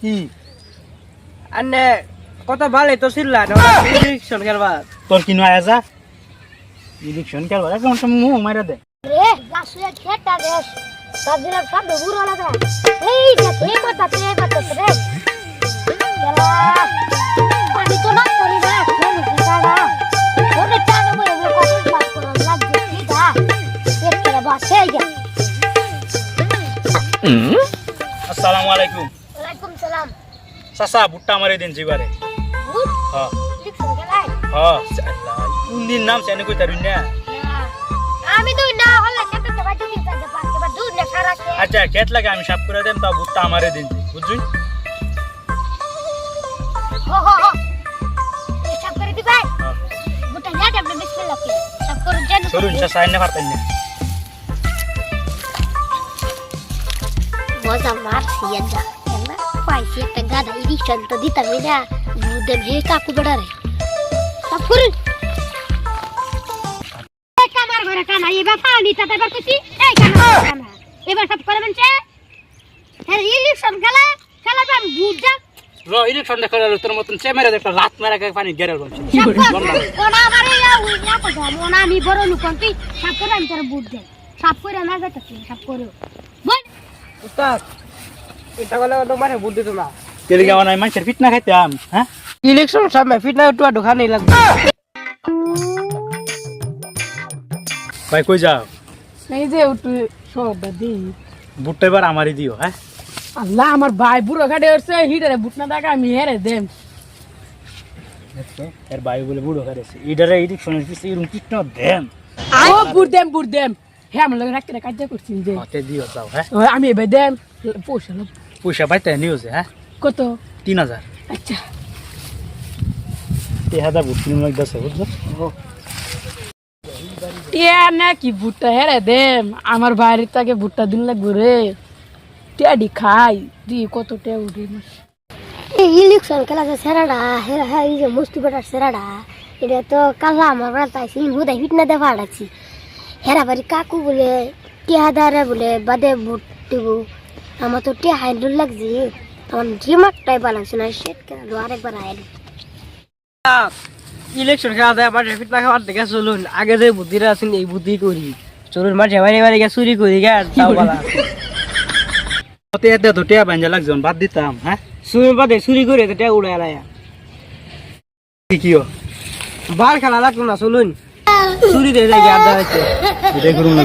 কি? আনে কত ভালো তো ছিলা ইলেকশন খেলবার। তোর কিনো আয়া যা ইলেকশন খেলবার এখন তো মুখ মারা দে। রে গাছে খেটা রে সাদিনা সব ঘুরে লাগা এই দেখ এই কথা তে কথা রে। গেলা আমি তো না করি না কোন জায়গা ওরে টানো মরে কত পাস করা লাগছে কি দা? একটা বাসে গেল আসসালামু আলাইকুম। ওয়ালাইকুম সালাম। চাচা ভুট্টা মারি দিন জিবারে হ্যাঁ হ্যাঁ কোন দিন নাম চেনে কই তারুন না? আমি তো না হলে খেতে দুধ না সারা আচ্ছা খেত লাগে আমি সাফ করে দেন তা ভুট্টা আমারে দিন। বুঝছুন? হো হো হো। এই করে দিবাই। গোটা যা বিসমিল্লাহ কে করে জানো সরুন চাচা এনে পারতেন না মজা কেন পাইছি একটা গাদা ইরিকশন তো দিতাম না বুদে ভে কাকু বেড়ারে সব করুন এই কামার ঘরে কানা এবার পানি তাতে এবার কুচি এই কানা কানা এবার সব করে বলছে হ্যাঁ ইলেকশন খেলা খেলা তো আমি বুঝ যা র ইলেকশন দেখা গেল তোর মতন চেমেরা একটা লাত মারা পানি গেরাল বলছি ওনা আমারে ইয়া উই না কথা ওনা আমি বড় লুকন তুই সব করে আমি তোর বুঝ দে সব করে না যাতে সব করে বল উস্তাদ এটা বলে তোমার বুদ্ধি তো না। কেলে গাওয়া নাই মানুষের ফিট না খাইতাম হ্যাঁ ইলেকশন সামনে ফিট না একটু ঢোকানি লাগবে ভাই কই যাও। এই যে একটু সবটা দিই ভুট্টা এবার আমারই দিও হ্যাঁ আল্লাহ আমার ভাই বুড়ো ঘাটে হিটারে বুটনা দেখা আমি হেরে দেম। এর ভাই বলে বুড়ো করেছে ইডারে ইলেকশনের পিছিয়ে এরকম কৃষ্ণ দেন ও বুড় দেম দেম। হ্যাঁ আমার লগে রাখতে কাজ করছি যে। হাতে দিও যাও হ্যাঁ ও, আমি এবার দেম পয়সা। পয়সা পাইতে নিউজে হ্যাঁ? কত? তিন হাজার। আচ্ছা। তিন হাজার ভোট কিনে লাগতেছে বুঝছ টিয়া না কি ভুট্টা হেরে দেম আমার বাইরের তাকে ভুট্টা দিন লাগবে রে। টিয়াডি খাই দি কত টিয়া উঠি এই ইলেকশন খেলা যে সেরাডা হ্যাঁ হ্যাঁ এই যে মুস্তি বেটার সেরাডা এটা তো কালা আমার রাতাইছি হুদাই ফিট না দেওয়া আছি হেরা বাড়ি কাকু বলে বলে বাদে ভোট দিব। আমার তো টিয়া হাইডুল লাগছে। আমার ডিমাকটাই বানাচ্ছে না সেট কেন আরেকবার আইল ইলেকশন খেলা দেয় আমার ফিট না খাওয়ার দেখে চলুন আগে যে বুদ্ধিটা আছেন এই বুদ্ধি করি। চলুন মাঝে বাড়ি বাড়ি গিয়ে চুরি করি গা তাও বলা। মতে এতে তো টিয়া বাঞ্জা লাগছে বাদ দিতাম হ্যাঁ? চুরি বাদে চুরি করে তো টেয়া উড়ে এলাই কি কিও বার খেলা লাগতো না চলুন। চুরি দিয়ে যাই আড্ডা হয়েছে এটাই করুন